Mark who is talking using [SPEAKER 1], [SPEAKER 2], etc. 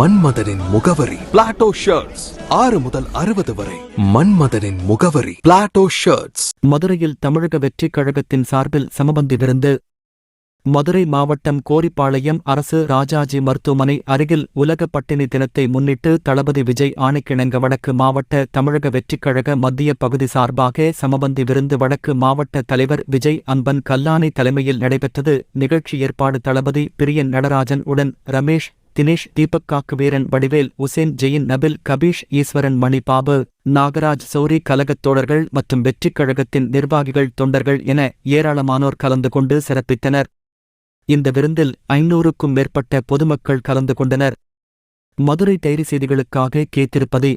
[SPEAKER 1] மன்மதனின் முகவரி. Plato shirts ஆறு முதல் அறுபது வரை. மன்மதனின் முகவரி. பிளாட்டோ ஷர்ட்ஸ்
[SPEAKER 2] மதுரையில் தமிழக வெற்றிக் கழகத்தின் சார்பில் சமபந்தி விருந்து மதுரை மாவட்டம் கோரிப்பாளையம் அரசு ராஜாஜி மருத்துவமனை அருகில் உலக பட்டினி தினத்தை முன்னிட்டு தளபதி விஜய் ஆணைக்கிணங்க வடக்கு மாவட்ட தமிழக வெற்றிக் கழக மத்திய பகுதி சார்பாக சமபந்தி விருந்து வடக்கு மாவட்ட தலைவர் விஜய் அன்பன் கல்லானை தலைமையில் நடைபெற்றது. நிகழ்ச்சி ஏற்பாடு தளபதி பிரியன் நடராஜன் உடன் ரமேஷ் தினேஷ் தீபக் காக்குவீரன் வடிவேல் உசேன் ஜெயின் நபில் கபீஷ் ஈஸ்வரன் மணி பாபு நாகராஜ் சௌரி கழகத் தோழர்கள் மற்றும் வெற்றிக் கழகத்தின் நிர்வாகிகள் தொண்டர்கள் என ஏராளமானோர் கலந்து கொண்டு சிறப்பித்தனர். இந்த விருந்தில் ஐநூறுக்கும் மேற்பட்ட பொதுமக்கள் கலந்து கொண்டனர். மதுரை டைரி செய்திகளுக்காக கேத்திருப்பதி